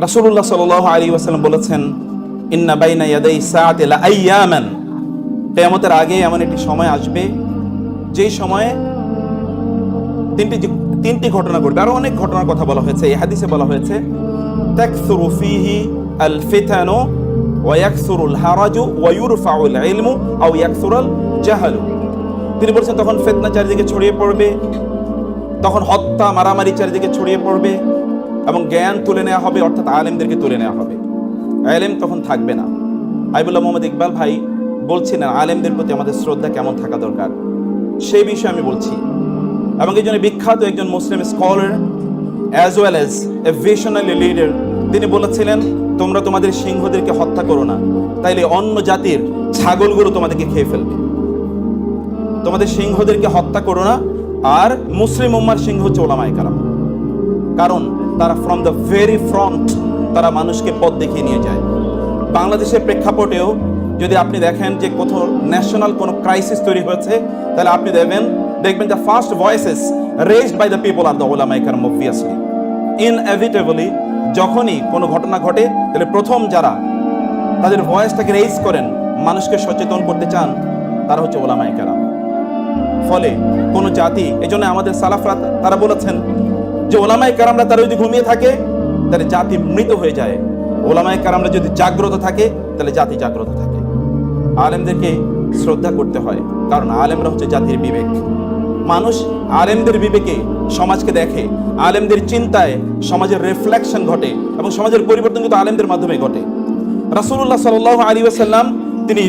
রাসূলুল্লাহ সাল্লাল্লাহু আলাইহি ওয়াসাল্লাম বলেছেন, ইন্না বাইনা ইয়াদাই সাআতি লা আইয়ামান। কিয়ামতের আগে এমন একটি সময় আসবে, যেই সময়ে তিনটি তিনটি ঘটনা ঘটবে। আরও অনেক ঘটনার কথা বলা হয়েছে, এই হাদিসে বলা হয়েছে, তাকসুরু ফিহি আল ফিতানু ওয়া ইয়াকসুরুল হারাজু ওয়া ইউরফাউল ইলমু আও ইয়াকসুরাল জাহালু তিনি বলছেন, তখন ফিতনা চারিদিকে ছড়িয়ে পড়বে, তখন হত্যা, মারামারি চারিদিকে ছড়িয়ে পড়বে। এবং জ্ঞান তুলে নেওয়া হবে, অর্থাৎ আলেমদেরকে তুলে নেওয়া হবে। আলেম তখন থাকবে না। আইবুল্লাহ মোহাম্মদ ইকবাল ভাই বলছিলেন, আলেমদের প্রতি আমাদের শ্রদ্ধা কেমন থাকা দরকার? সেই বিষয়ে আমি বলছি। এবং এই জন্য বিখ্যাত একজন Muslim scholar as well as a visionary leader তিনি বলেছিলেন, তোমরা তোমাদের সিংহদেরকে হত্যা করো না, তাইলে অন্য জাতির ছাগলগুলো তোমাদেরকে খেয়ে ফেলবে। তোমাদের সিংহদেরকে হত্যা করো না, আর মুসলিম উম্মার সিংহ হচ্ছে ওলামায় কারণ তারা ফ্রম দ্য ভেরি ফ্রন্ট তারা মানুষকে পথ দেখিয়ে নিয়ে যায়। বাংলাদেশের প্রেক্ষাপটেও যদি আপনি দেখেন যে কোথাও ন্যাশনাল কোনো ক্রাইসিস তৈরি হয়েছে, তাহলে আপনি দেখবেন দেখবেন the first voices raised by the people R the ওলামাই কালাম অবভিয়াসলি ইনএভিটেবলি যখনই কোনো ঘটনা ঘটে, তাহলে প্রথম যারা তাদের ভয়েসটাকে রেজ করেন, মানুষকে সচেতন করতে চান, তারা হচ্ছে ওলামাই কালাম ফলে কোন জাতি এই জন্য আমাদের সালাফরা, তারা বলেছেন যে ওলামাই কারামরা তারা যদি ঘুমিয়ে থাকে, তাহলে জাতি মৃত হয়ে যায়। ওলামায় কারামরা যদি জাগ্রত থাকে, তাহলে জাতি জাগ্রত থাকে। আলেমদেরকে শ্রদ্ধা করতে হয়, কারণ আলেমরা হচ্ছে জাতির বিবেক। মানুষ আলেমদের বিবেকে সমাজকে দেখে, আলেমদের চিন্তায় সমাজের রিফ্লেকশন ঘটে এবং সমাজের পরিবর্তন কিন্তু আলেমদের মাধ্যমে ঘটে। রাসুল্লাহ সাল্লাল্লাহু আলাইহি ওয়াসাল্লাম তিনি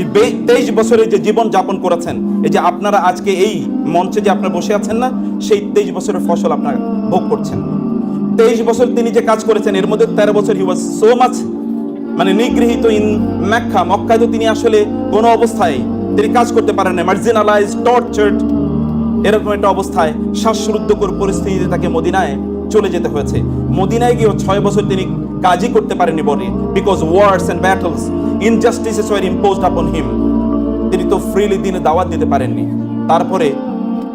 তেইশ বছরের যে জীবন যাপন করেছেন, এই যে আপনারা আজকে এই মঞ্চে যে আপনারা বসে আছেন না, সেই তেইশ বছরের ফসল আপনারা ভোগ করছেন। তেইশ বছর তিনি যে কাজ করেছেন, এর মধ্যে তেরো বছর হি ওয়াজ সো মাচ মানে নিগৃহীত ইন মক্কা। মক্কায় তো তিনি আসলে কোনো অবস্থায় তিনি কাজ করতে পারেন না মার্জিনালাইজ টর্চার্ড এরকম একটা অবস্থায় শ্বাসরুদ্ধকর পরিস্থিতিতে তাকে মদিনায় চলে যেতে হয়েছে। মদিনায় গিয়েও ছয় বছর তিনি কাজই করতে পারেনি বলে because wars and battles injustices war imposed upon him তিনি তো ফ্রিলি দিনে দাওয়াত দিতে পারেননি। তারপরে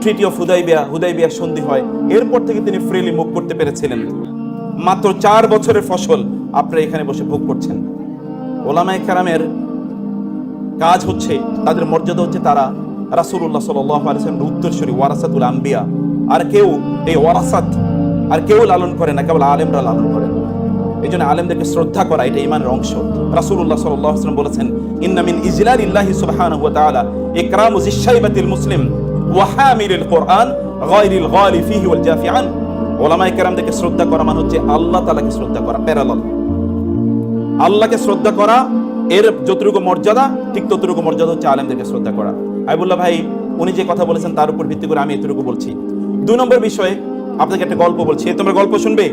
ট্রিটি অফ হুদাইবিয়া হুদাইবিয়া সন্ধি হয়। এরপর থেকে তিনি ফ্রিলি মুভ করতে পেরেছিলেন। মাত্র চার বছরের ফসল আপনারা এখানে বসে ভোগ করছেন। ওলামায়ে কেরামের কাজ হচ্ছে, তাদের মর্যাদা হচ্ছে তারা আলাইহি ওয়াসাল্লামের উত্তরসূরি ওয়ারাসাতুল আম্বিয়া আর কেউ এই ওয়ারাসাত আর কেউ লালন করে না, কেবল আলেমরা লালন করেন এই জন্য আলেমদেরকে শ্রদ্ধা করা, এটা ইমানের অংশ। আলাইহি ওয়াসাল্লাম বলেছেন, ইন্না মিন ইজলালিল্লাহি সুবহানাহু ওয়া তাআলা ইকরামু যিশাইবাতিল মুসলিম কোরআন গালি ফিহি ওয়াল জাফি আন ওলামায়ে কেরামদেরকে শ্রদ্ধা করা মানে হচ্ছে আল্লাহ তাআলাকে শ্রদ্ধা করা প্যারালাল আল্লাহকে শ্রদ্ধা করা, এর যতটুকু মর্যাদা, ঠিক ততটুকু মর্যাদা হচ্ছে আলেমদেরকে শ্রদ্ধা করা। আইবুল্লাহ ভাই, উনি যে কথা বলেছেন তার উপর ভিত্তি করে আমি এতটুকু বলছি। দুই নম্বর বিষয়ে আপনাকে একটা গল্প বলছি। তোমরা গল্প শুনবে?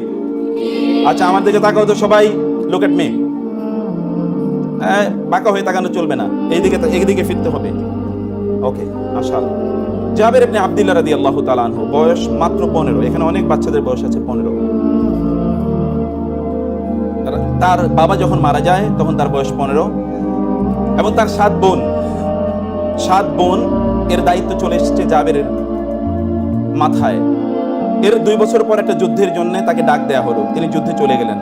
আচ্ছা আমার দিকে তাকাও তো সবাই। লোক এট মে বাঁকা হয়ে তাকানো চলবে না। এইদিকে এইদিকে ফিরতে হবে। ওকে আশা জাবের আপনি আবদুল্লাহ রাদি আল্লাহ তালানহ বয়স মাত্র পনেরো। এখানে অনেক বাচ্চাদের বয়স আছে পনেরো। তার বাবা যখন মারা যায়, তখন তার বয়স পনেরো। এবং তার সাত বোন। সাত বোন এর দায়িত্ব চলে এসেছে জাবেরের মাথায়। এর দুই বছর পর একটা যুদ্ধের জন্য তাকে ডাক দেয়া হলো। তিনি যুদ্ধে চলে গেলেন।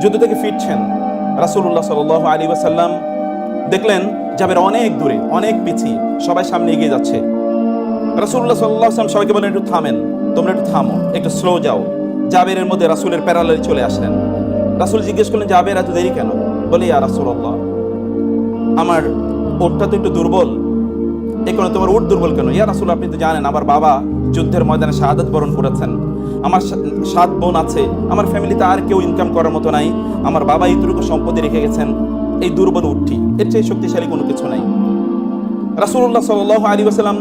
যুদ্ধ থেকে ফিরছেন। রাসূলুল্লাহ সাল্লাল্লাহু আলী ওয়াসাল্লাম দেখলেন জাবের অনেক দূরে, অনেক পিছিয়ে, সবাই সামনে এগিয়ে যাচ্ছে। রাসূলুল্লাহ সাল্লাল্লাহু আলাইহি সবাইকে বলেন একটু থামেন, তোমরা একটু থামো, একটু স্লো যাও। জাবেরের মধ্যে রাসূলের প্যারালালে চলে আসলেন। রাসূল জিজ্ঞেস করলেন, জাবের, এত দেরি কেন? বলে, ইয়া রাসূলুল্লাহ, আমার ওটটা তো একটু দুর্বল। কারণে তোমার উট দুর্বল কেন? ইয়া রাসূল, আপনি তো জানেন, আমার বাবা যুদ্ধের ময়দানে শাহাদাত বরণ করেছেন। আমার সাত বোন আছে, আমার ফ্যামিলিতে আর কেউ ইনকাম করার মতো নাই। আমার বাবা এইটুকু সম্পত্তি রেখে গেছেন, এই দুর্বল উঠটি। এর চেয়ে শক্তিশালী কোনো কিছু নাই। রাসূলুল্লাহ সাল্লাল্লাহু আলাইহি ওয়াসাল্লাম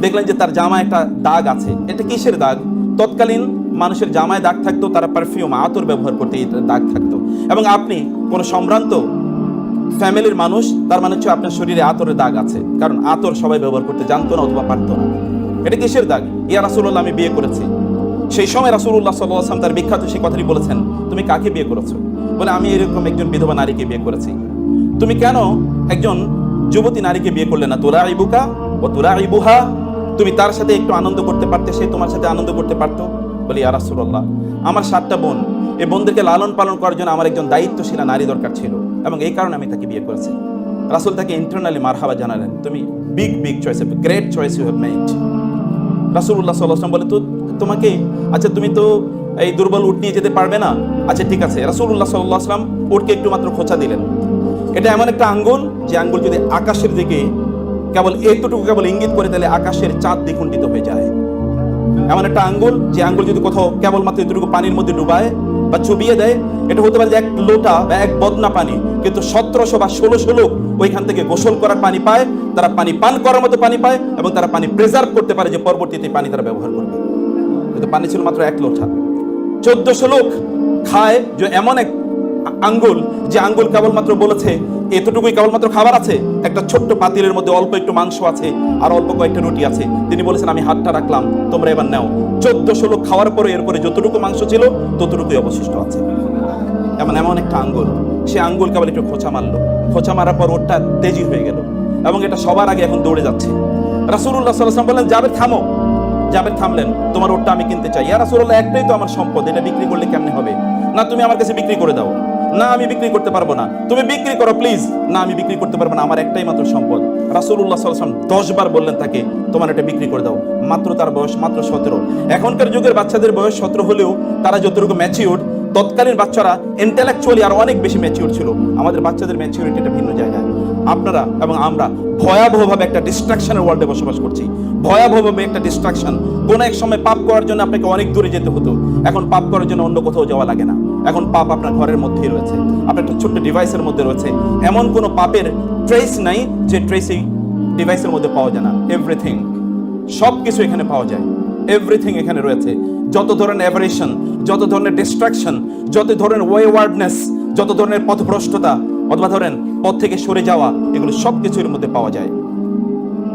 দেখলেন যে তার জামায় একটা দাগ আছে। এটা কিসের দাগ? তৎকালীন মানুষের জামায় দাগ থাকতো, তারা পারফিউম আতর ব্যবহার করতে দাগ থাকতো। এবং আপনি কোনো সম্ভ্রান্ত ফ্যামিলির মানুষ, তার মানে হচ্ছে আপনার শরীরে আতরের দাগ আছে। কারণ আতর সবাই ব্যবহার করতে জানতো না অথবা পারতো না। এটা কিসের দাগ? ইয়া রাসূলুল্লাহ, আমি বিয়ে করেছি। সেই সময় আলাইহি ওয়াসাল্লাম তার বিখ্যাত সেই কথাটি বলেছেন, তুমি কাকে বিয়ে করেছ? বলে, আমি এরকম একজন বিধবা নারীকে বিয়ে করেছি। তুমি কেন একজন যুবতী নারীকে বিয়ে করলে না? তোরা ইবুকা ও তোরা ইবুহা তুমি তার সাথে একটু আনন্দ করতে পারতে, সে তোমার সাথে আনন্দ করতে পারতো। বলি, ইয়া রাসূলুল্লাহ, আমার সাতটা বোন, এই বোনদেরকে লালন পালন করার জন্য আমার একজন দায়িত্বশীলা নারী দরকার ছিল এবং এই কারণে আমি তাকে বিয়ে করেছি। রাসূল তাকে ইন্টারনালি মারহাবা জানালেন, তুমি big big choice great choice you have made রাসূলুল্লাহ সাল্লাল্লাহু আলাইহি বলে, তো তোমাকে আচ্ছা তুমি তো এই দুর্বল উট নিয়ে যেতে পারবে না? আচ্ছা ঠিক আছে। রাসুল্লাহ সাল্লাহ আসলাম উটকে একটু মাত্র খোঁচা দিলেন। এটা এমন একটা আঙ্গুল যে আঙ্গুল যদি আকাশের দিকে কেবল এতটুকু কেবল ইঙ্গিত করে, তাহলে আকাশের চাঁদ দ্বিখণ্ডিত হয়ে যায়। এমন একটা আঙ্গুল যে আঙ্গুল যদি কোথাও কেবলমাত্র এতটুকু পানির মধ্যে ডুবায় বা চুবিয়ে দেয়, এটা হতে পারে যে এক লোটা বা এক বদনা পানি। কিন্তু সতেরোশো বা ষোলোশো লোক ওইখান থেকে গোসল করার পানি পায়, তারা পানি পান করার মতো পানি পায় এবং তারা পানি প্রিজার্ভ করতে পারে যে পরবর্তীতে পানি তারা ব্যবহার করবে। কিন্তু পানি ছিল মাত্র এক লোটা। চোদ্দশো লোক খায় যে এমন এক আঙ্গুল যে আঙ্গুল কেবলমাত্র বলেছে, এতটুকুই কেবলমাত্র খাবার আছে? একটা ছোট্ট পাতিলের মধ্যে অল্প একটু মাংস আছে আর অল্প কয়েকটা রুটি আছে। তিনি বলেছেন, আমি হাতটা রাখলাম, তোমরা এবার নাও। চোদ্দশো লোক খাওয়ার পরে এরপরে যতটুকু মাংস ছিল, ততটুকুই অবশিষ্ট আছে। এমন এমন একটা আঙ্গুল। সে আঙ্গুল কেবল একটু খোঁচা মারলো। খোঁচা মারার পর ওরটা তেজি হয়ে গেল এবং এটা সবার আগে এখন দৌড়ে যাচ্ছে। আলাইহি ওয়াসাল্লাম বললেন যাবে থামো। জাবের থামলেন। তোমার ওরটা আমি কিনতে চাই। ইয়া রাসূলুল্লাহ, একটাই তো আমার সম্পদ, এটা বিক্রি করলে কেমনে হবে? না, তুমি আমার কাছে বিক্রি করে দাও। না, আমি বিক্রি করতে পারব না। তুমি বিক্রি করো প্লিজ না, আমি বিক্রি করতে পারব না, আমার একটাই মাত্র সম্পদ। রাসূলুল্লাহ সাল্লাল্লাহু আলাইহি ওয়াসাল্লাম দশ বার বললেন তাকে, তোমার এটা বিক্রি করে দাও। মাত্র তার বয়স মাত্র সতেরো। এখনকার যুগের বাচ্চাদের বয়স সতেরো হলেও তারা যতটুকু ম্যাচিউর তৎকালীন বাচ্চারা ইন্টেলেকচুয়ালি আর অনেক বেশি ম্যাচিউর ছিল। আমাদের বাচ্চাদের ম্যাচিউরিটিটা ভিন্ন জায়গায়। আপনারা এবং আমরা ভয়াবহভাবে একটা ডিস্ট্রাকশনের ওয়ার্ল্ডে বসবাস করছি। ভয়াবহভাবে একটা ডিস্ট্রাকশন কোন এক সময় পাপ করার জন্য আপনাকে অনেক দূরে যেতে হতো। এখন পাপ করার জন্য অন্য কোথাও যাওয়া লাগে না। এখন পাপ আপনার ঘরের মধ্যেই রয়েছে। আপনার একটা ছোট্ট ডিভাইসের মধ্যে রয়েছে। এমন কোনো পাপের ট্রেস নাই যে ট্রেস এই ডিভাইসের মধ্যে পাওয়া যায় না। এভরিথিং সব কিছু এখানে পাওয়া যায়। এভরিথিং এখানে রয়েছে। যত ধরনের অ্যাভারেশন যত ধরনের ডিস্ট্রাকশন যত ধরনের ওয়েওয়ার্ডনেস যত ধরনের পথভ্রষ্টতা, অথবা ধরেন পথ থেকে সরে যাওয়া, এগুলো সব কিছুর মধ্যে পাওয়া যায়।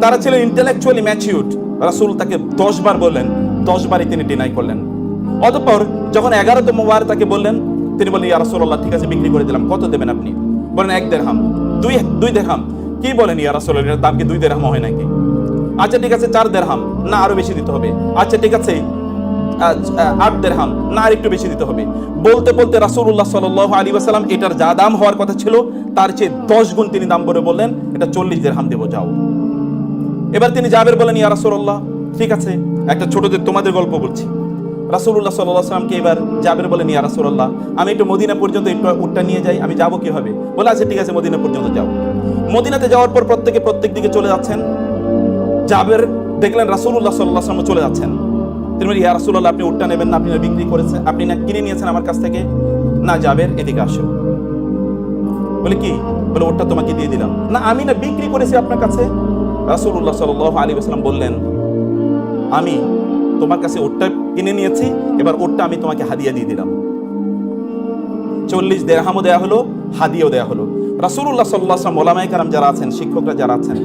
তারা ছিল ইন্টেলেকচুয়ালি ম্যাচিউড রাসূল তাকে দশ বার বললেন, দশ বারই তিনি ডিনাই করলেন। অতঃপর যখন এগারোতম বার তাকে বললেন, তিনি বললেন, ইয়া ঠিক আছে, বিক্রি করে দিলাম। কত দেবেন আপনি? বলেন, এক দেড়হাম দুই দুই দেড়হাম কি বলেন, ইয়া দাম কি দুই দেড়হাম হয় নাকি? আচ্ছা ঠিক আছে, চার দেড়হাম না, আরও বেশি দিতে হবে। আচ্ছা ঠিক আছে আট দেড়হাম না, আর একটু বেশি দিতে হবে। বলতে বলতে রাসূলুল্লাহ সাল্লাল্লাহু আলাইহি ওয়াসাল্লাম, এটার যা দাম হওয়ার কথা ছিল, তার চেয়ে দশ গুণ তিনি দাম বলে বললেন, এটা চল্লিশ দেড়হাম দেবো, যাও। এবার তিনি জাবের বলেন, ইয়া ঠিক আছে, একটা ছোটদের তোমাদের গল্প বলছি। আলাইহি সাল্লামকে এবার জাবের বলেন ইয়া রাসূলুল্লাহ, আমি একটু মদিনা পর্যন্ত একটু উটটা নিয়ে যাই, আমি যাব কীভাবে? বলে আছে ঠিক আছে, মদিনা পর্যন্ত যাও। মদিনাতে যাওয়ার পর প্রত্যেকে প্রত্যেক দিকে চলে যাচ্ছেন। জাবের দেখলেন রাসূলুল্লাহ সাল্লাল্লাহু আলাইহি সাল্লাম চলে যাচ্ছেন। তিনি বলেন, ইয়া রাসূলুল্লাহ, আপনি উটটা নেবেন না, আপনি বিক্রি করেছেন, আপনি না কিনে নিয়েছেন আমার কাছ থেকে? না, জাবের, এদিকে আসো। বলে, কি? বলে ওটা তোমাকে দিয়ে দিলাম। না, আমি না বিক্রি করেছি আপনার কাছে? রাসূলুল্লাহ সাল্লাল্লাহু আলাইহি ওয়াসাল্লাম বললেন, আমি তোমার কাছে ওটটা কিনে নিয়েছি, এবার ওটটা আমি তোমাকে হাদিয়া দিয়ে দিলাম। চল্লিশ দেড়হামও দেয়া হলো, হাদিয়াও দেয়া হলো। রাসূলুল্লাহ সাল্লাল্লাহু আলাইহি ওয়াসাল্লাম, ওলামায়ে কেরাম যারা আছেন, শিক্ষকরা যারা আছেন,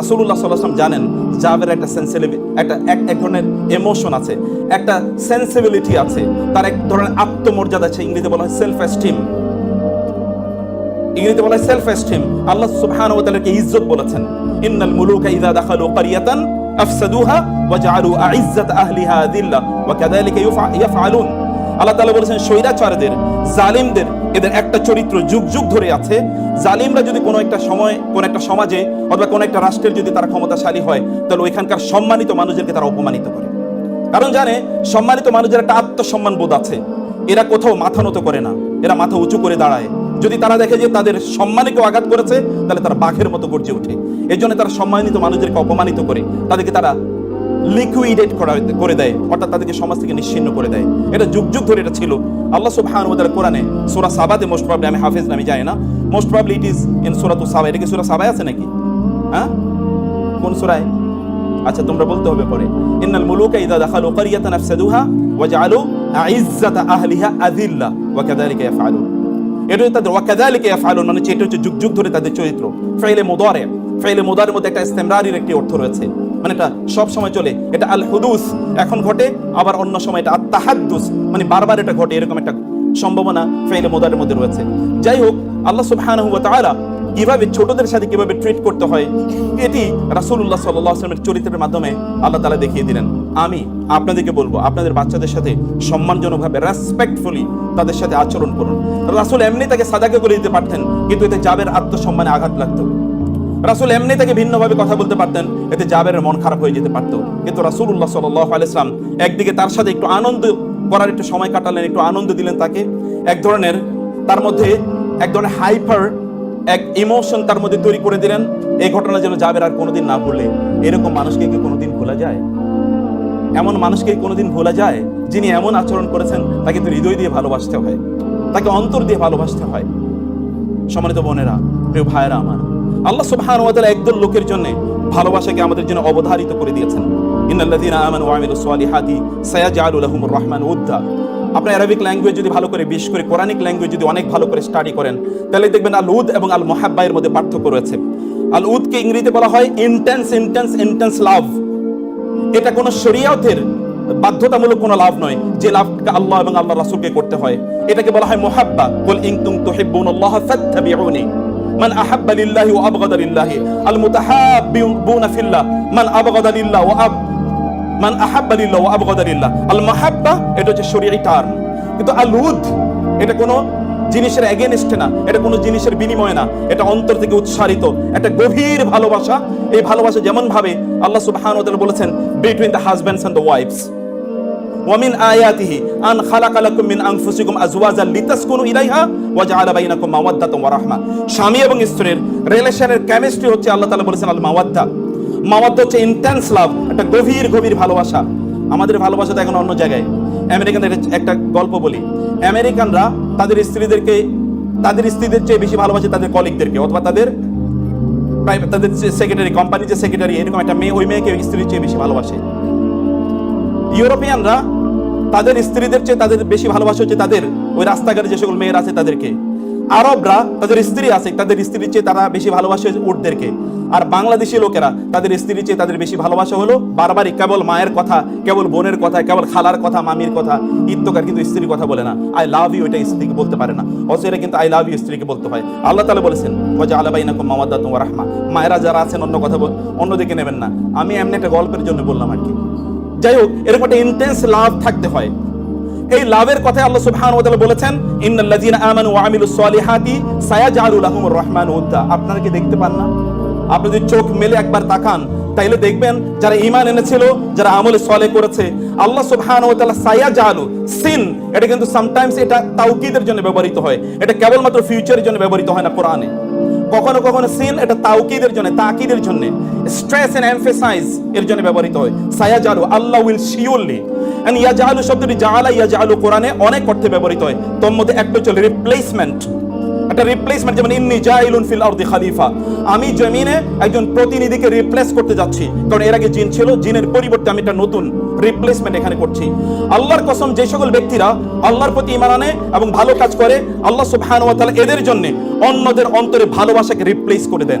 রাসূলুল্লাহ সাল্লাল্লাহু আলাইহি ওয়াসাল্লাম জানেন, জাবের একটা সেন্সিটিভ একটা, এক এক ধরনের এমোশন আছে, একটা সেন্সিবিলিটি আছে, তার এক ধরনের আত্মমর্যাদা আছে, ইংরেজিতে বলা হয় সেলফ এস্টিম ইংরেজিতে বলা হয় সেলফ এস্টিম আল্লাহ সুবহানাহু ওয়া তাআলাকে ইজ্জত বলেছেন। ইন্নাল মুলুকা ইযা দাখালু ক্বরিয়াতান আফসাদুহা ওয়া জাআলু আইজ্জাত আহলিহা দিল্লা ওয়া কাযালিকা ইয়াফআলুন আল্লাহ তাআলা বলেছেন, স্বৈরাচারদের, জালিমদের, এদের একটা চরিত্র যুগ যুগ ধরে আছে। জালিমরা যদি কোনো একটা সময়, কোন একটা সমাজে অথবা কোন একটা রাষ্ট্রের যদি তারা ক্ষমতাশালী হয়, তাহলে ওইখানকার সম্মানিত মানুষদেরকে তারা অপমানিত করে। কারণ জানে, সম্মানিত মানুষের একটা আত্মসম্মান বোধ আছে। এরা কোথাও মাথা নত করে না। এরা মাথা উঁচু করে দাঁড়ায়। যদি তারা দেখে যে তাদের সম্মানে কেউ আঘাত করেছে, তাহলে তারা বাঘের মতো গর্জে ওঠে। এই জন্য তারা সম্মানিত মানুষদেরকে অপমানিত করে। তাদেরকে তারা লিকুইডেট করা করে দেয়। অর্থাৎ তাদেরকে সমাজ থেকে নিশ্চিন্ন করে দেয়। এটা যুগ যুগ ধরে এটা ছিল। আল্লাহ তাআলা কোরআনে সূরা সাবাতে মোস্ট প্রবলি আমি হাফেজ নামে জানি না। Most probably it is in সূরাতু সাবা। এটা কি সূরা সাবায় আছে নাকি? হ্যাঁ? কোন সূরায়? আচ্ছা তোমরা বলতে হবে পরে। ইন্নাল মুলুকা ইযা দাখালু ক্বরিয়াতান আফসাদুহা ওয়া আইজ্জাতা আহলিহা ইয়াফআলুন। এটা হচ্ছে তাদের ওয়া কাযালিকা মানে হচ্ছে এটা হচ্ছে যুগ যুগ ধরে তাদের চরিত্র। ফাইলে মুদারে, ফাইলে মুদারের মধ্যে একটা ইস্তেমরারির একটি অর্থ রয়েছে। মানে এটা সব সময় চলে। এটা আল হুদুস এখন ঘটে, আবার অন্য সময় এটা আত্তাহাদ্দুস মানে বারবার এটা ঘটে, এরকম একটা সম্ভাবনা ফাইলে মুদারের মধ্যে রয়েছে। যাই হোক, আল্লাহ সুবহানাহু কীভাবে ছোটদের সাথে কীভাবে ট্রিট করতে হয়, এটি রাসূলুল্লাহ সাল্লাল্লাহু আলাইহি চরিত্রের মাধ্যমে আল্লাহ তাআলা দেখিয়ে দিলেন। আমি আপনাদেরকে বলব, আপনাদের বাচ্চাদের সাথে সম্মানজনকভাবে রেসপেক্টফুলি তাদের সাথে আচরণ করুন। রাসুল এমনি তাকে সাদাকে করে দিতে পারতেন, কিন্তু এতে জাবের আত্মসম্মানে আঘাত লাগতো। রাসুল এমনি তাকে ভিন্নভাবে কথা বলতে পারতেন, এতে জাবেরের মন খারাপ হয়ে যেতে পারতো। কিন্তু রাসূলুল্লাহ সাল্লাল্লাহু আলাইহি সাল্লাম একদিকে তার সাথে একটু আনন্দ করার একটু সময় কাটালেন, একটু আনন্দ দিলেন তাকে। এক ধরনের তার মধ্যে, এক ধরনের হাইপার এক ইমোশন তার মধ্যে তৈরি করে দিলেন। এই ঘটনা যেন জাবের আর কোনোদিন না ভুলে। এরকম মানুষকে কি কোনোদিন ভোলা যায়? এমন মানুষকে কোনোদিন ভোলা যায় যিনি এমন আচরণ করেছেন তাকে তো হৃদয় দিয়ে ভালোবাসতে হয়, তাকে অন্তর দিয়ে ভালোবাসতে হয়। সম্মানিত বোনেরা, প্রিয় ভাইয়েরা আমার, আল্লাহ সুবহানাহু ওয়া তাআলা একদল লোকের জন্য ভালোবাসাকে আমাদের জন্য অবধারিত করে দিয়েছেন। ইন্নাল্লাযীনা আমানু ওয়া আমিলুস সালিহাতি সায়াজআলু লাহুমুর রহমান উদ্দা। আপনি অ্যারাবিক ল্যাঙ্গুয়েজ যদি ভালো করে বিশেষ করে কোরআনিক ল্যাঙ্গুয়েজ যদি অনেক ভালো করে স্টাডি করেন, তাহলে দেখবেন আল উদ এবং আল মুহাব্বায়ের মধ্যে পার্থক্য রয়েছে। আল উদকে ইংরেজিতে বলা হয় ইন্টেন্স ইন্টেন্স ইন্টেন্স লাভ এটা কোনো শরিয়াতের বাধ্যতামূলক কোনো লাভ নয়। যে লাভটা আল্লাহ এবং আল্লাহ রাসূলকে করতে হয়। এটাকে বলা হয় মুহাব্বা। কুল ইন কুনতুম তুহিব্বুনাল্লাহ ফাত্তাবিউনি। আবগাদা লিল্লাহি। আল মুতাহাব্বিউনা ফিল্লাহ। মান আবগাদা লিল্লাহ ওয়া আব মান আহাব্বা লিল্লাহ ওয়া আবগাদা লিল্লাহ। আল মুহাব্বা, এটা হচ্ছে শরীয়ী টার্ম। কিন্তু আল উদ, এটা কোনো জিনিসের এগেনস্টে না, এটা কোনো জিনিসের বিনিময় না, এটা অন্তর থেকে উচ্চারিত, একটা গভীর ভালোবাসা। এই ভালোবাসা যেমনভাবে আল্লাহ সুবহান বলেছেন between the husbands and the wives এবং স্ত্রীর রিলেশনের কেমিস্ট্রি হচ্ছে আল্লাহ তাআলা বলেছেন, আল মাওয়াদ্দা। মাওয়াদ্দা হচ্ছে ইন্টেন্স লাভ একটা গভীর গভীর ভালোবাসা। আমাদের ভালোবাসা তো এখন অন্য জায়গায়। আমেরিকানদের একটা গল্প বলি। আমেরিকানরা তাদের স্ত্রীদেরকে, তাদের স্ত্রীদের চেয়ে বেশি ভালোবাসে তাদের কলিগদেরকে অথবা তাদের প্রাইভেট তাদের সেক্রেটারি কোম্পানি যে সেক্রেটারি এরকম একটা মেয়ে, ওই মেয়েকে স্ত্রীর চেয়ে বেশি ভালোবাসে। ইউরোপিয়ানরা তাদের স্ত্রীদের চেয়ে তাদের বেশি ভালোবাসা হচ্ছে তাদের ওই রাস্তাঘাটে যে সকল মেয়েরা আছে তাদেরকে। আরবরা তাদের স্ত্রী আছে, তাদের স্ত্রীর চেয়ে তারা বেশি ভালোবাসে উটদেরকে আর বাংলাদেশি লোকেরা তাদের স্ত্রীর চেয়ে তাদের বেশি ভালোবাসা হলো বারবারই কেবল মায়ের কথা, কেবল বোনের কথা, কেবল খালার কথা, মামির কথা। ইত্যকার কিন্তু স্ত্রীর কথা বলে না। আই লাভ ইউ এটা স্ত্রীকে বলতে পারে না। অথচ এটা কিন্তু আই লাভ ইউ স্ত্রীকে বলতে হয়। আল্লাহ তালা বলেছেন ওয়া আলাবাইনাকুম মাওয়াদ্দাতুম ওয়া রাহমা। মায়েরা যারা আছেন, অন্য কথা অন্যদিকে নেবেন না। আমি এমনি একটা গল্পের জন্য বললাম আর কি। যাই হোক, এরকম একটা ইন্টেন্স লাভ থাকতে হয়। এই লাভের কথা আল্লাহ সুবহানাহু ওয়া তাআলা বলেছেন, ইন্নাল্লাযীনা আমানু ওয়া আমিলুস সালিহাতি সায়াজআলু লাহুমুর রহমানু উদ্দা। আপনারা কি দেখতে পান না? আপনি যদি চোখ মেলে একবার তাকান, তাইলে দেখবেন যারা ঈমান এনেছিল, যারা আমলে সলে করেছে, আল্লাহ সুবহানাহু ওয়া তাআলা সায়াজআলু, সিন, এটা কিন্তু সামটাইমস এটা তাওকীদের জন্য ব্যবহৃত হয়। এটা কেবলমাত্র ফিউচারের জন্য ব্যবহৃত হয় না কোরআনে। কখনো কখনো সিন এটা তাওকিদের জন্য, তাকিদের জন্য। স্ট্রেস এন্ড এমফেসাইজ এর জন্য ব্যবহৃত হয়। সায়াজালু, আল্লাহ উইল শিওরলি এন্ড ইয়াজালু শব্দটি জাআলা ইয়াজালু কোরআনে অনেক অর্থে ব্যবহৃত হয়। তোর মধ্যে একটা চলে রিপ্লেসমেন্ট একটা রিপ্লেসমেন্ট যেমন ইন্নি জাইলুন ফিল আরদি খলিফা। আমি জমিনে একজন প্রতিনিধিকে রিপ্লেস করতে যাচ্ছি। কারণ এর আগে জিন ছিল, জিনের পরিবর্তে আমি একটা নতুন রিপ্লেসমেন্ট এখানে করছি। আল্লাহর কসম, যে সকল ব্যক্তিরা আল্লাহর প্রতি ঈমান আনে এবং ভালো কাজ করে, আল্লাহ সুবহানাহু ওয়া তাআলা এদের জন্য অন্যদের অন্তরে ভালোবাসাকে রিপ্লেস করে দেন।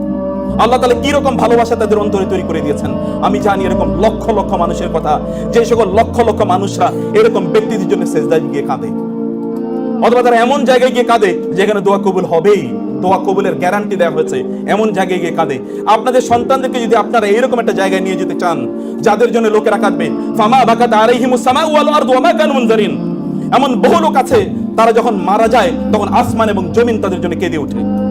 আল্লাহ তাআলা কি রকম ভালোবাসা তাদের অন্তরে তৈরি করে দিয়েছেন? আমি জানি এরকম লক্ষ লক্ষ মানুষের কথা, যে সকল লক্ষ লক্ষ মানুষরা এরকম ব্যক্তিদের জন্য সেজদায় গিয়ে কাঁদে। অথবা তারা এমন জায়গায় গিয়ে কাঁদে যেখানে দোয়া কবুল হবেই। দোয়া কবুলের গ্যারান্টি দেওয়া হয়েছে, এমন জায়গায় গিয়ে কাঁদে। আপনাদের সন্তানদেরকে যদি আপনারা এরকম একটা জায়গায় নিয়ে যেতে চান, যাদের জন্য লোকেরা কাঁদবে, ফামা বাকাত আলাইহিমুস সামা ওয়াল আরদু ওয়া মা কানু মুনজারিন। এমন বহু লোক আছে, তারা যখন মারা যায়, তখন আসমান এবং জমিন তাদের জন্য কেঁদে ওঠে।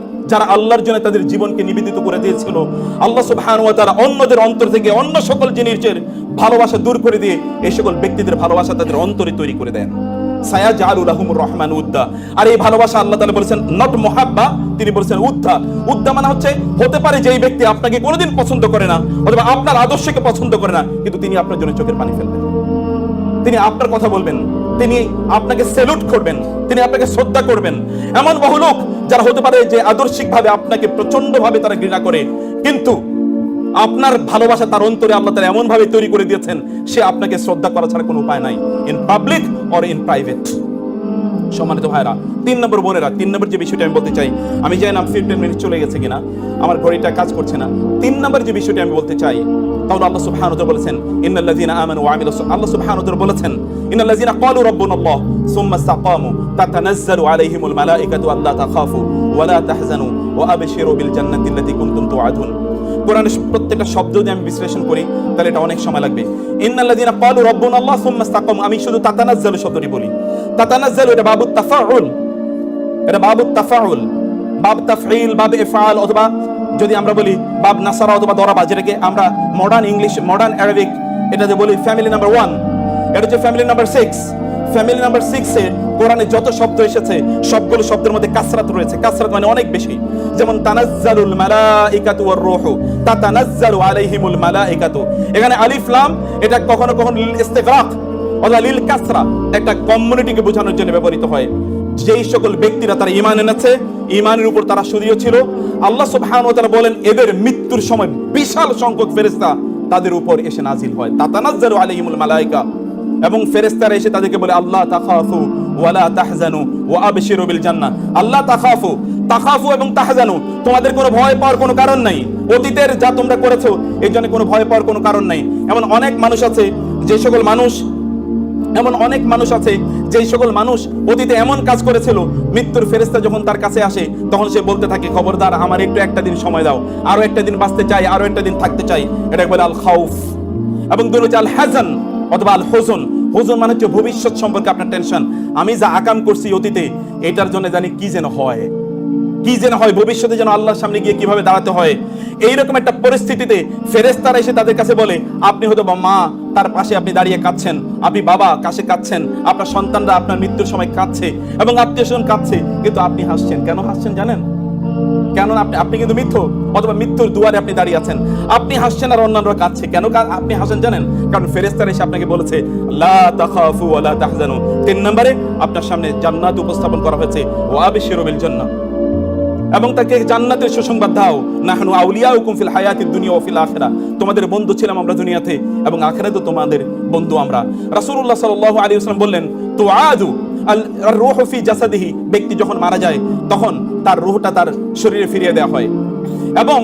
যারা আল্লাহর জন্য তাদের জীবনকে নিবেদিত করে দিয়েছিল, আল্লাহ সুবহানাহু ওয়া তাআলা অন্যদের অন্তর থেকে অন্য সকল জিনিসের ভালোবাসা দূর করে দিয়ে এই সকল ব্যক্তিদের ভালোবাসা তাদের অন্তরে তৈরি করে দেন। সায়া রহমান উদ্দা। আর এই ভালোবাসা আল্লাহ বলেছেন, নট তিনি বলেছেন, উদ্দা মানে হচ্ছে, হতে পারে যে ব্যক্তি আপনাকে কোনোদিন পছন্দ করে না, অথবা আপনার আদর্শকে পছন্দ করে না, কিন্তু তিনি আপনার জন্য চোখের পানি ফেলবেন। তিনি আপনার কথা বলবেন, তিনি আপনাকে সেলুট করবেন। তিনি আপনাকে শ্রদ্ধা করবেন। এমন বহু লোক যারা হতে পারে যে আদর্শিকভাবে আপনাকে প্রচণ্ড ভাবে তারা ঘৃণা করে, কিন্তু আপনার ভালোবাসা তার অন্তরে আল্লাহ তারা এমন ভাবে তৈরি করে দিয়েছেন, সে আপনাকে শ্রদ্ধা করা ছাড়া কোনো উপায় নাই in public or in private সম্মানিত ভাইরা তিন নম্বর বোনেরা, তিন নম্বর যে বিষয়টা আমি বলতে চাই, আমি জানি না ফিফটিন মিনিট চলে গেছে কিনা, আমার ঘড়িটা কাজ করছে না। তিন নম্বর যে বিষয়টা আমি বলতে চাই তাহলে আল্লাহ সুবহানাহু বলেছেন ইন্নাল্লাযীনা আমানু ওয়া আমিলুস আল্লাহ সুবহানাহু বলেছেন ইন্নাল্লাযীনা ক্বালু রাব্বুনাল্লাহ সুম্মা ইসতাকামু তাতানাজ্জালু আলাইহিমুল মালাইকাতু আল্লা তাখাফু ওয়া লা তাহজানু ওয়া আবশিরু বিল জান্নাতি আল্লাতী কুনতুম তুআদুন। কোরআনের প্রত্যেকটা শব্দ যদি আমি বিশ্লেষণ করি, তাহলে এটা অনেক সময় লাগবে। ইন্নাল্লাযীনা ক্বালু রাব্বুনাল্লাহ সুম্মা ইসতাকামু আমি শুধু তাতানাজ্জালু শব্দটি বলি। তাতানাজ্জালু এটা বাবু তাফাউল। এটা বাবু তাফাউল। বাব তাফঈল, বাব ইফআল অথবা যদি আমরা বলি বাব নাসারা অথবা দরাবা, যেটাকে আমরা মডার্ন ইংলিশ মডার্ন অ্যারাবিক এটাতে বলি ফ্যামিলি নাম্বার ওয়ান এটা হচ্ছে family number six family number সিক্সে কোরআনে যত শব্দ এসেছে, সবগুলো শব্দের মধ্যে কাসরাত রয়েছে। কাসরাত মানে অনেক বেশি। যেমন, তানাজ্জালুল মালাইকাতু ওয়ার রূহু। তাতানাজ্জালু আলাইহিমুল মালাইকাতু। এখানে আলিফ, লাম, এটা কখনো কখনো ইস্তিগরাক অথবা লিল কাসরা, একটা কমিউনিটিকে বোঝানোর জন্য ব্যবহৃত হয়। যেই সকল ব্যক্তিরা তারা ইমান এনেছে ইমানের উপর তারা সদীয় ছিল। আল্লাহ সুবহানাহু ওয়া তাআলা বলেন, এদের মৃত্যুর সময় বিশাল সংখ্যক ফেরেশতা তাদের উপর এসে নাজিল হয়। তাতানাজ্জালু আলাইহিমুল মালাইকা। এবং ফেরেশতারা এসে তাদেরকে বলে, আল্লাহ তাখাফু ওয়ালা তাহজানু ওয়া আবশিরু বিল জান্নাহ। আল্লাহ তাখাফু তাখাফু এবং তাহজানু, তোমাদের কোনো ভয় পাওয়ার কোনো কারণ নাই। অতীতের যা তোমরা করেছ, এর জন্য কোনো ভয় পাওয়ার কোনো কারণ নাই। এমন অনেক মানুষ আছে, যে সকল মানুষ, এমন অনেক মানুষ আছে যেই সকল মানুষ অতীতে এমন কাজ করেছিল, মৃত্যুর ফেরেস্তা যখন তার কাছে আসে, তখন সে বলতে থাকে, খবরদার, আমার একটু একটা দিন সময় দাও, আরও একটা দিন বাঁচতে চাই, আরও একটা দিন থাকতে চাই। এটা বলে আল খাউফ এবং হচ্ছে আল হাজান অথবা আল হোজন হোজন মানে হচ্ছে ভবিষ্যৎ সম্পর্কে আপনার টেনশন আমি যা আকাম করছি অতীতে, এটার জন্য জানি কি যেন হয়। কি যেন হয়, ভবিষ্যতে যেন আল্লাহর সামনে গিয়ে কীভাবে দাঁড়াতে হয়। এইরকম একটা পরিস্থিতিতে ফেরেস্তারা এসে তাদের কাছে বলে, আপনি হয়তো বা মা, তার পাশে আপনি দাঁড়িয়ে কাঁদছেন, আপনি বাবা কাছে কাঁদছেন, আপনার সন্তানরা আপনার মৃত্যুর সময় কাঁদছে এবং আত্মীয় স্বজন কাঁদছে, কিন্তু আপনি হাসছেন। কেন হাসছেন জানেন? কেন আপনি কিন্তু অথবা মৃত্যুর দুয়ারে আপনি দাঁড়িয়ে আছেন। আপনি হাসছেন আর কেন আপনি হাসেন জানেন? কারণ ফেরেস্তারা এসে আপনাকে বলেছে তিন নম্বরে আপনার সামনে জান্নাত উপস্থাপন করা হয়েছে ওয়া আবিশিরু বিল জান্নাহ এবং তাকে জান্নাতের সুসংবাদ দাও, নাহনু আউলিয়াউকুম ফিল হায়াতিদ দুনিয়া আখিরা। তোমাদের বন্ধু ছিলাম আমরা দুনিয়াতে, এবং আখিরাতে তোমাদের বন্ধু আমরা। রাসূলুল্লাহ সাল্লাল্লাহু আলাইহি ওয়াসাল্লাম বললেন, তুআদু আল রূহ ফি জাসাদিহি, ব্যক্তি যখন মারা যায়, তখন তার রূহটা তার শরীরে ফিরিয়ে দেওয়া হয়। এবং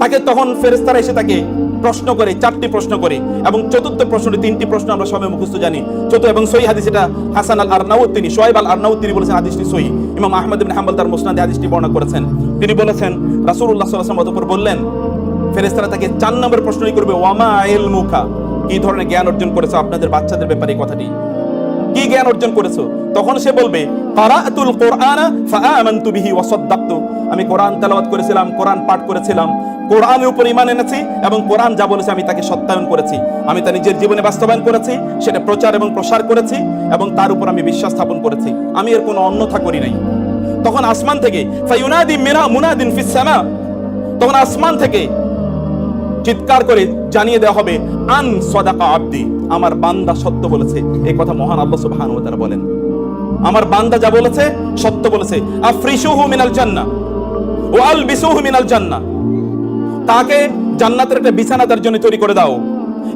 তাকে তখন ফেরেস্তারা এসে তাকে প্রশ্ন করে, চারটি প্রশ্ন করে, এবং চতুর্থ প্রশ্নটি, তিনটি প্রশ্ন আমরা সবাই মুখস্থ জানি। চতুর্থ এবং সহি হাদিস এটা হাসান আল আরনাউদ তিনি সোহেব আল আরনাউদ তিনি বলেছেন হাদিসটি সহি। ইমাম আহমদ ইবনে হাম্বল তার মুসনাদে হাদিসটি বর্ণনা করেছেন। তিনি বলেছেন, রাসূলুল্লাহ সাল্লাল্লাহু আলাইহি বললেন ফেরেস্তারা তাকে চার নম্বর প্রশ্নই করবে ওয়ামা মুখা কি ধরনের জ্ঞান অর্জন করেছে আপনাদের বাচ্চাদের ব্যাপারে কথাটি? কি জ্ঞান অর্জন করেছ? তখন সে বলবে, কারাতুল কোরআনা ফাআমানতু বিহি ওয়া সাদ্দাকতু। আমি কোরআন তেলাওয়াত করেছিলাম, কোরআন পাঠ করেছিলাম, কোরআনের উপর ঈমান এনেছি এবং কোরআন যা বলেছে আমি তাকে সত্যায়ন করেছি। আমি তা নিজের জীবনে বাস্তবায়ন করেছি, সেটা প্রচার এবং প্রসার করেছি এবং তার উপর আমি বিশ্বাস স্থাপন করেছি। আমি এর কোনো অন্যথা করি নাই। তখন আসমান থেকে, ফায়ুনাদি মিনা মুনাদিন ফিস সামা। তখন আসমান থেকে চিৎকার করে জানিয়ে দেওয়া হবে, আন সদাকা আব্দি। আমার বান্দা সত্য বলেছে। এই কথা মহান আল্লাহ সুবহানাহু বলেন। আমার বান্দা যা বলেছে, সত্য বলেছে। মিনাল জান্নাহ মিনাল জান্নাহ। তাকে জান্নাতের একটা বিছানা তার জন্য তৈরি করে দাও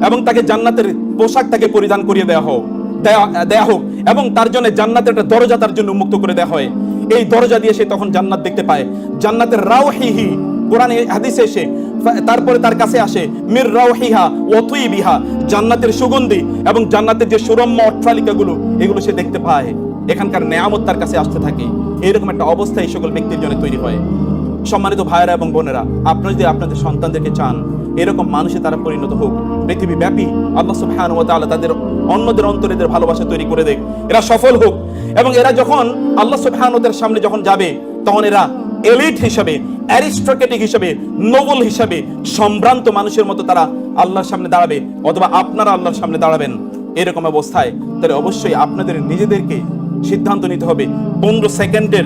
এবং তাকে জান্নাতের পোশাক তাকে পরিধান করিয়ে দেওয়া হোক, দেয়া- হোক এবং তার জন্য জান্নাতের একটা দরজা তার জন্য উন্মুক্ত করে দেওয়া হয়। এই দরজা দিয়ে সে তখন জান্নাত দেখতে পায়। জান্নাতের রাওহিহি কোরআনে হাদিসে এসে তারপরে তার কাছে আসে, মির রাওহিহা ওয়াতুই বিহা জান্নাতের সুগন্ধি এবং জান্নাতের যে সুরম্য অট্টালিকাগুলো, এগুলো সে দেখতে পায়। এখানকার নেয়ামত তার কাছে আসতে থাকে। এরকম একটা অবস্থা এই সকল ব্যক্তির জন্য তৈরি হয়। সম্মানিত ভাইয়েরা এবং বোনেরা আপনারা যদি আপনাদের সন্তানদেরকে চান, এরকম মানুষে তারা পরিণত হোক। পৃথিবী ব্যাপী আল্লাহ সুবহানাহু ওয়া তাআলা তাদের অন্যদের অন্তরে এদের ভালোবাসা তৈরি করে দেখ। এরা সফল হোক এবং এরা যখন আল্লাহ সুবহানাহু ওয়া সামনে যখন যাবে, তখন এরা এলিট হিসাবে, অ্যারিস্টোক্রেটিক হিসাবে, নোবেল হিসাবে সম্ভ্রান্ত মানুষের মতো তারা আল্লাহর সামনে দাঁড়াবে অথবা আপনারা আল্লাহর সামনে দাঁড়াবেন এরকম অবস্থায়। তাহলে অবশ্যই আপনাদের নিজেদেরকে সিদ্ধান্ত নিতে হবে। পনেরো সেকেন্ডের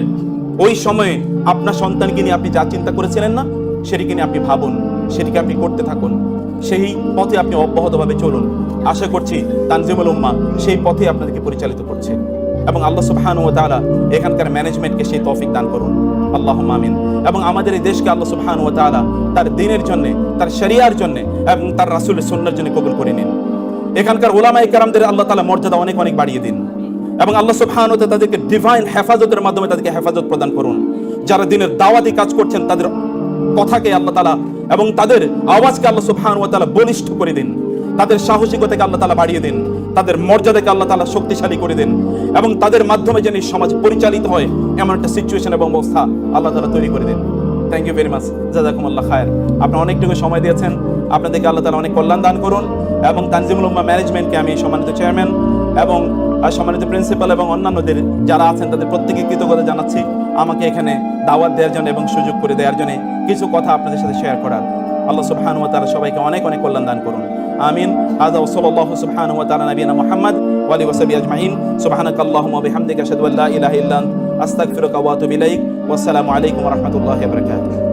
ওই সময়ে আপনার সন্তানকে নিয়ে আপনি যা চিন্তা করেছিলেন না, সেটিকে নিয়ে আপনি ভাবুন, সেটিকে আপনি করতে থাকুন। সেই পথে আপনি অব্যাহতভাবে চলুন। আশা করছি তানজিমুল উম্মা সেই পথে আপনাদেরকে পরিচালিত করছে। এবং আল্লাহ সুবহানাহু ওয়া তাআলা এখানকার ম্যানেজমেন্টকে সেই তৌফিক দান করুন। আল্লাহুম্মা আমিন। এবং আমাদের এই দেশকে আল্লাহ সুবহানাহু ওয়া তাআলা তার দ্বীনের জন্য, তার শরিয়ার জন্য এবং তার রাসূলের সুন্নাহর জন্য কবুল করে নিন। এখানকার ওলামায়ে কেরামদের আল্লাহ তাআলা মর্যাদা অনেক অনেক বাড়িয়ে দিন। এবং আল্লাহ তাআলা তাদেরকে ডিভাইন হেফাজতের মাধ্যমে তাদেরকে হেফাজত প্রদান করুন। যারা দিনের দাওয়াতি কাজ করছেন, তাদের কথাকে আল্লাহ তালা এবং তাদের আওয়াজকে আল্লাহ সুবহান তাআলা বলিষ্ঠ করে দিন। তাদের সাহসিকতাকে আল্লাহ তালা বাড়িয়ে দিন, তাদের মর্যাদাকে আল্লাহ তালা শক্তিশালী করে দিন এবং তাদের মাধ্যমে যেন সমাজ পরিচালিত হয়, এমন একটা সিচুয়েশন এবং অবস্থা আল্লাহ তালা তৈরি করে দিন। থ্যাংক ইউ ভেরি মাচ জাজাকুম আল্লাহ খায়ের। আপনি অনেকটুকু সময় দিয়েছেন। আপনাদেরকে আল্লাহ তালা অনেক কল্যাণ দান করুন এবং তানজিমুল উম্মা ম্যানেজমেন্টকে আমি সম্মানিত চেয়ারম্যান এবং সম্মানিত প্রিন্সিপাল এবং অন্যান্যদের যারা আছেন, তাদের প্রত্যেকে কৃতজ্ঞতা জানাচ্ছি। আমাকে এখানে দাওয়াত দেওয়ার জন্য এবং সুযোগ করে দেওয়ার জন্য কিছু কথা আপনাদের সাথে শেয়ার করার। আল্লাহ সুবহান ওয়া তাআলা সবাইকে অনেক অনেক কল্যাণ দান করুন। আমিন। হাযা ওয়া সাল্লাল্লাহু সুবহানাহু ওয়া তাআলা নবিয়ানা মুহাম্মদ ওয়া আলিহি ওয়া সাহবিহি আজমাইন। সুবহানাকাল্লাহুম্মা ওয়া বিহামদিকা আশহাদু আল্লা ইলাহা ইল্লা আস্তাগফিরুকা ওয়া আতুবু ইলাইক। ওয়া আলাইকুম ওয়া রাহমাতুল্লাহি ওয়া বারাকাতুহু।